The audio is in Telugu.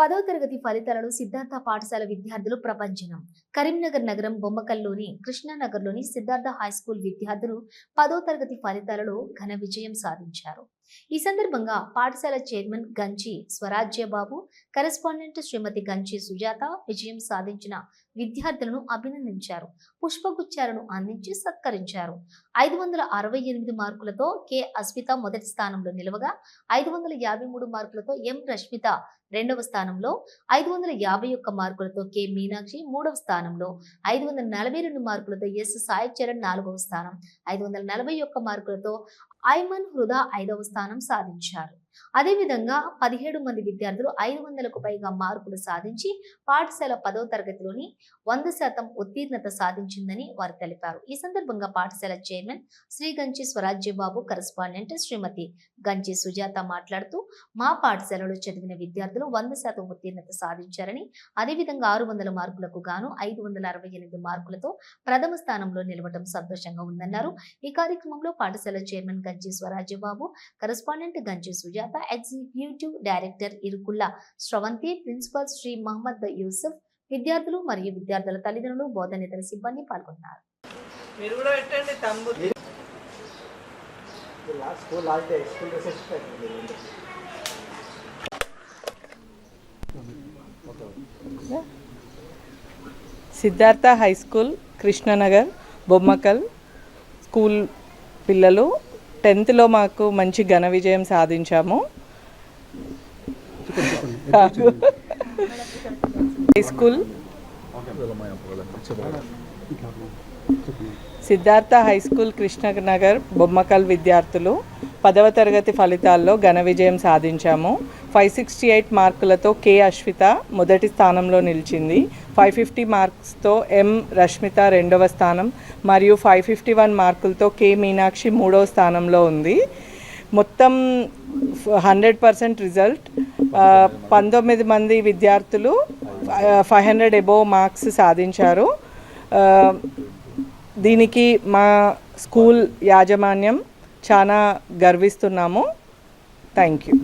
పదో తరగతి ఫలితాలను సిద్ధార్థ పాఠశాల విద్యార్థులు ప్రపంచనం. కరీంనగర్ నగరం బొమ్మకల్లోని కృష్ణానగర్లోని సిద్ధార్థ హై స్కూల్ విద్యార్థులు పదో తరగతి ఫలితాలలో ఘన విజయం సాధించారు. ఈ సందర్భంగా పాఠశాల చైర్మన్ గంచి స్వరాజ్యబాబు కరెస్పాండెంట్ శ్రీమతి గంచి సుజాత విజయం సాధించిన విద్యార్థులను అభినందించారు. పుష్పగుచ్చాలను అందించి సత్కరించారు. ఐదు వందల అరవై ఎనిమిది మార్కులతో కె. అస్మిత మొదటి స్థానంలో నిలవగా ఐదు వందల యాభై మూడు మార్కులతో ఎం. రష్మిత రెండవ స్థానంలో ఐదు వందల యాభై ఒక్క మార్కులతో కె. మీనాక్షి మూడవ స్థానంలో ఐదు వందల నలభై రెండు మార్కులతో ఎస్. సాయి చరణ్ నాలుగవ స్థానం ఐదు వందల నలభై ఒక్క మార్కులతో ఐమన్ హృదా ఐదవ స్థానం సాధించారు. అదేవిధంగా పదిహేడు మంది విద్యార్థులు ఐదు వందలకు పైగా మార్కులు సాధించి పాఠశాల పదవ తరగతిలోని వంద శాతం ఉత్తీర్ణత సాధించిందని వారు తెలిపారు. ఈ సందర్భంగా పాఠశాల చైర్మన్ శ్రీ గంచి స్వరాజ్యబాబు కరస్పాండెంట్ శ్రీమతి గంచి సుజాత మాట్లాడుతూ మా పాఠశాలలో చదివిన విద్యార్థులు వంద శాతం ఉత్తీర్ణత సాధించారని అదేవిధంగా ఆరు వందల మార్కులకు గాను ఐదు వందల అరవై ఎనిమిది మార్కులతో ప్రథమ స్థానంలో నిలవడం సంతోషంగా ఉందన్నారు. ఈ కార్యక్రమంలో పాఠశాల chairman Ganchi Swarajyababu correspondent Ganchi Sujatha executive director Irukulla Sravanthi principal Shri Mohammed Yusuf విద్యార్థులు మరియు విద్యార్థుల తల్లిదండ్రులు బోధనేతర సిబ్బంది పాల్గొన్నారు. Siddhartha high school Krishnanagar Bommakal school పిల్లలు టెన్త్లో మాకు మంచి ఘన విజయం సాధించాము. High school. Siddhartha high school Krishnanagar Bommakal విద్యార్థులు. పదవ తరగతి ఫలితాల్లో ఘన విజయం సాధించాము. ఫైవ్ సిక్స్టీ ఎయిట్ మార్కులతో కె అశ్విత మొదటి స్థానంలో నిలిచింది. ఫైవ్ ఫిఫ్టీ మార్క్స్తో ఎం రష్మిత రెండవ స్థానం మరియు ఫైవ్ ఫిఫ్టీ వన్ మార్కులతో కె మీనాక్షి మూడవ స్థానంలో ఉంది. మొత్తం హండ్రెడ్ పర్సెంట్ రిజల్ట్ పంతొమ్మిది మంది విద్యార్థులు ఫైవ్ హండ్రెడ్ ఎబోవ్ మార్క్స్ సాధించారు. దీనికి మా స్కూల్ యాజమాన్యం చాలా గర్విస్తున్నాము. Thank you